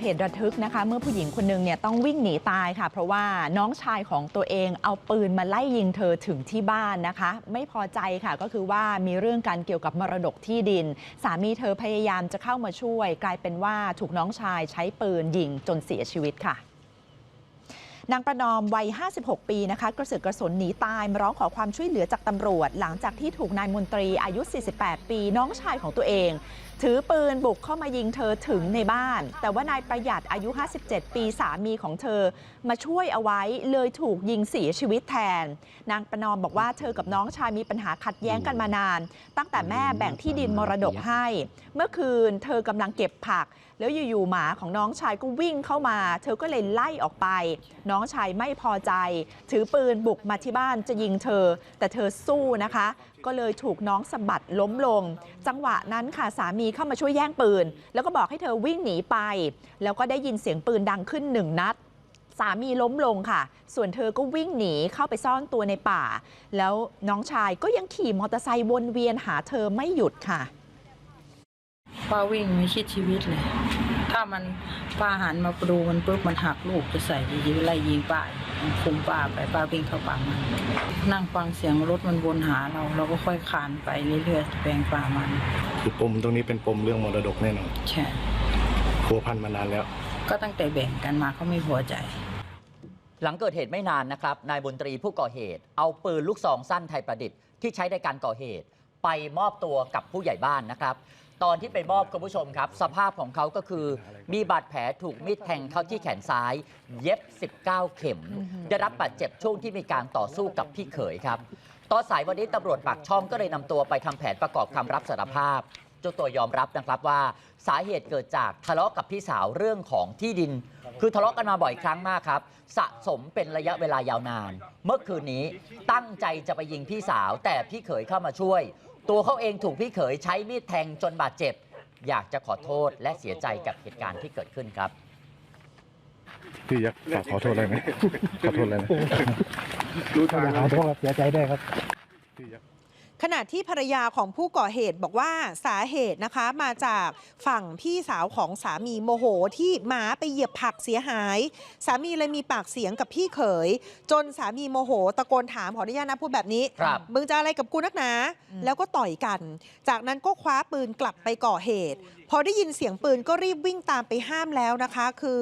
เหตุระทึกนะคะ เมื่อผู้หญิงคนหนึ่งเนี่ยต้องวิ่งหนีตายค่ะ เพราะว่าน้องชายของตัวเองเอาปืนมาไล่ยิงเธอถึงที่บ้านนะคะ ไม่พอใจค่ะก็คือว่ามีเรื่องการเกี่ยวกับมรดกที่ดิน สามีเธอพยายามจะเข้ามาช่วย กลายเป็นว่าถูกน้องชายใช้ปืนยิงจนเสียชีวิตค่ะ นางประนอมวัย 56 ปีนะคะกระเสือกกระสนหนีตายมาร้องขอความช่วยเหลือจากตำรวจ หลังจากที่ถูกนายมนตรีอายุ 48 ปีน้องชายของตัวเอง ถือปืนบุกเข้ามายิงเธอถึงในบ้าน แต่ว่านายประหยัดอายุ 57 ปีสามีของเธอ มาช่วยเอาไว้เลยถูกยิงเสียชีวิตแทน นางประนอมบอกว่าเธอกับน้องชายมีปัญหาขัดแย้งกันมานาน ตั้งแต่แม่แบ่งที่ดินมรดกให้ เมื่อคืนเธอกำลังเก็บผัก แล้วอยู่ๆหมาของน้องชายก็วิ่งเข้ามา เธอก็เลยไล่ออกไปน้อง้องชายไม่พอใจ ถือปืนบุกมาที่บ้านจะยิงเธอ แต่เธอสู้นะคะ ก็เลยถูกน้องสะบัดล้มลง จังหวะนั้นค่ะสามีเข้ามาช่วยแย่งปืน แล้วก็บอกให้เธอวิ่งหนีไป แล้วก็ได้ยินเสียงปืนดังขึ้นหนึ่งนัดสามีล้มลงค่ะ ส่วนเธอก็วิ่งหนีเข้าไปซ่อนตัวในป่า แล้วน้องชายก็ยังขี่มอเตอร์ไซค์วนเวียนหาเธอไม่หยุดค่ะ ป้าวิ่งไม่คิดชีวิตเลย ถ้ามันป้าหันมาดูมันปุ๊บมันหักลูกจะใส่ยิงไล่ยิงป้ามันคุมป้าไปป้าวิ่งเข้าป่ามันนั่งฟังเสียงรถมันวนหาเรา เราก็ค่อยคลานไปเรื่อยๆแปลงป่ามัน คือปมตรงนี้เป็นปมเรื่องมรดกแน่นอนใช่พัวพันมานานแล้ว ก็ตั้งแต่แบ่งกันมาเขาไม่พอใจ หลังเกิดเหตุไม่นานนะครับนายบนตรีผู้ก่อเหตุ เอาปืนลูกซองสั้นไทยประดิษฐ์ที่ใช้ในการก่อเหตุ ไปมอบตัวกับผู้ใหญ่บ้านนะครับ ตอนที่ไปมอบคุณผู้ชมครับ สภาพของเขาก็คือมีบาดแผลถูกมีดแทงเข้าที่แขนซ้าย เย็บ 19 เข็ม ได้รับบาดเจ็บช่วงที่มีการต่อสู้กับพี่เขยครับตอนสายวันนี้ตำรวจปากช่องก็เลยนำตัวไปทำแผนประกอบคำรับสารภาพเจ้าตัวยอมรับนะครับว่าสาเหตุเกิดจากทะเลาะกับพี่สาวเรื่องของที่ดิน คือทะเลาะกันมาบ่อยครั้งมากครับ สะสมเป็นระยะเวลายาวนาน เมื่อคืนนี้ตั้งใจจะไปยิงพี่สาวแต่พี่เขยเข้ามาช่วย ตัวเขาเองถูกพี่เขยใช้มีดแทงจนบาดเจ็บ อยากจะขอโทษและเสียใจกับเหตุการณ์ที่เกิดขึ้นครับ พี่ยักษ์ฝากขอโทษอะไรไหมขอโทษอะไรไหมอยากขอโทษครับเสียใจด้วยครับพี่ยักษ์ ขณะที่ภรรยาของผู้ก่อเหตุบอกว่าสาเหตุนะคะมาจากฝั่งพี่สาวของสามีโมโหที่หมาไปเหยียบผักเสียหาย สามีเลยมีปากเสียงกับพี่เขย จนสามีโมโห ตะโกนถามขออนุญาตนะพูดแบบนี้ ครับมึงจะอะไรกับกูนักหนาอืมแล้วก็ต่อยกัน จากนั้นก็คว้าปืนกลับไปก่อเหตุพอได้ยินเสียงปืนก็รีบวิ่งตามไปห้ามแล้วนะคะ คือ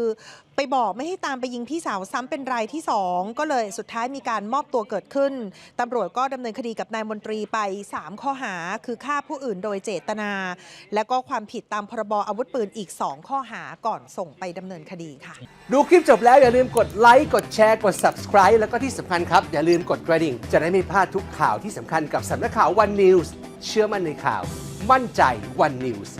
ไปบอกไม่ให้ตามไปยิงพี่สาวซ้ำเป็นรายที่สองก็เลยสุดท้ายมีการมอบตัวเกิดขึ้นตำรวจก็ดำเนินคดีกับนายมนตรีไป 3 ข้อหา คือฆ่าผู้อื่นโดยเจตนา และก็ความผิดตามพรบอาวุธปืนอีก 2 ข้อหาก่อนส่งไปดำเนินคดีค่ะ ดูคลิปจบแล้วอย่าลืมกดไลค์กดแชร์กด subscribe แล้วก็ที่สำคัญครับ อย่าลืมกดกระดิ่ง จะได้ไม่พลาดทุกข่าวที่สำคัญกับสำนักข่าว One News เชื่อมั่นในข่าว มั่นใจ One News